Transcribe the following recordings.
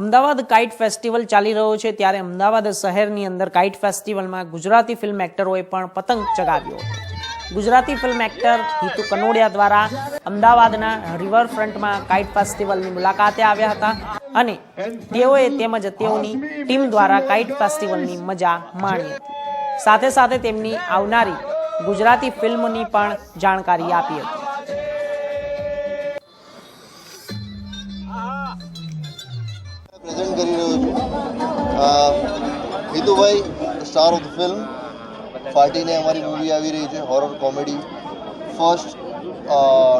Ahmedabad kite festival ચાલી રહ્યો છે ત્યારે અમદાવાદ શહેરની અંદર કાઇટ ફેસ્ટિવલમાં ગુજરાતી ફિલ્મ એક્ટરોએ પણ પતંગ ચગાવ્યો. ગુજરાતી ફિલ્મ એક્ટર હિતુ કનોડિયા દ્વારા અમદાવાદના રિવરફ્રન્ટમાં કાઇટ ફેસ્ટિવલની મુલાકાતે આવ્યા હતા અને તેઓએ તેમજ તેઓની ટીમ દ્વારા કાઇટ ફેસ્ટિવલની મજા માણી હતી. સાથે સાથે તેમની આવનારી ગુજરાતી ફિલ્મની પણ જાણકારી આપી હતી. Hitubhai star of film Faatine અમારી મૂવી આવી રહી છે horror comedy first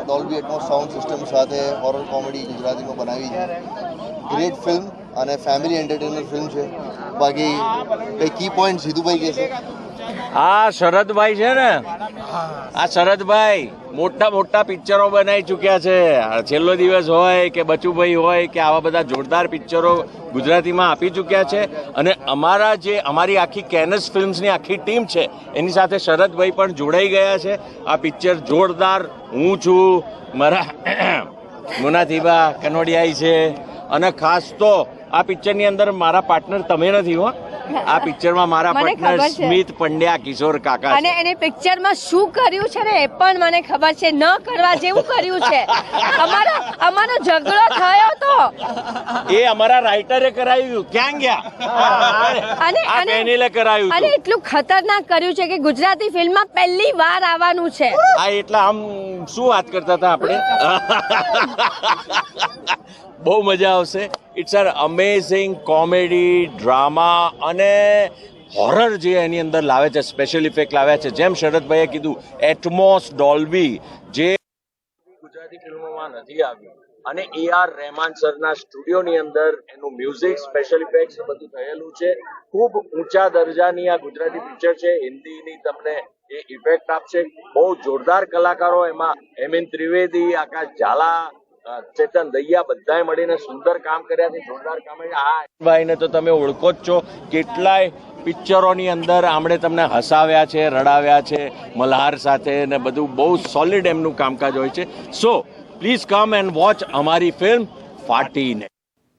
Dolby Atmos sound system સાથે હોરર કોમેડી ગુજરાતીમાં બનાવી છે. ગ્રેટ ફિલ્મ અને ફેમિલી એન્ટરટેનર ફિલ્મ છે. બાકી કંઈ કી પોઈન્ટ હિતુભાઈ કહેશે? આ શરદભાઈ છે ને? આ શરદભાઈ મોટા મોટા પિક્ચરો બનાવી ચૂક્યા છે. છેલ્લો દિવસ હોય કે બચુભાઈ હોય કે આવા બધા જોરદાર પિક્ચરો ગુજરાતીમાં આપી ચૂક્યા છે. અને અમારા જે, અમારી આખી કેનસ ફિલ્મ્સની આખી ટીમ છે, એની સાથે શરદભાઈ પણ જોડાઈ ગયા છે. આ પિક્ચર જોરદાર. હું છું, મારા મુનાથીબા કનોડિયાઈ છે. અને ખાસ તો આ પિક્ચરની અંદર મારા પાર્ટનર તમે નથી હો. આ પિક્ચરમાં મારા પાર્ટનર સ્મિત પંડ્યા કિશોર કાકા અને એને પિક્ચરમાં શું કર્યું છે ને એ પણ મને ખબર છે. ન કરવા જેવું કર્યું છે. અમારો અમારો ઝઘડો થયો તો. એ અમારા રાઇટરે કરાવ્યું ક્યાં ગયા? અને અને એનીલે કરાવ્યું અને એટલું ખતરનાક કર્યું છે કે ગુજરાતી ફિલ્મમાં પહેલી વાર આવવાનું છે. આ એટલા આમ શું વાત કરતા હતા આપણે? બહુ મજા આવશે. It's are amazing comedy drama અને હોરર જે એની અંદર લાવે છે સ્પેશિયલ ઇફેક્ટ લાવ્યા છે. જેમ શરદભાઈએ કીધું એટમોસ ડોલ્બી જે ગુજરાતી ફિલ્મોમાં નથી આવ્યું. અને એ આર રહેમાન સરના સ્ટુડિયોની અંદર એનું મ્યુઝિક સ્પેશિયલ ઇફેક્ટ્સ બધું થયેલું છે. ખૂબ ઊંચા દરજાની આ ગુજરાતી પિક્ચર છે. હિન્દીની તમને એ ઇફેક્ટ આપશે. બહુ જોરદાર કલાકારો એમાં. હેમિન ત્રિવેદી, આકાશ ઝાલા ચેતન દૈયા બધાએ મળીને સુંદર કામ કર્યા છે, જોરદાર કામ ભાઈને તો તમે ઓળખો જ છો. કેટલાય પિક્ચરોની અંદર આમણે તમને હસાવ્યા છે, રડાવ્યા છે, મલ્હાર સાથે ને બધું બહુ સોલિડ એમનું કામકાજ હોય છે. So please come and watch અમારી ફિલ્મ ફાટીને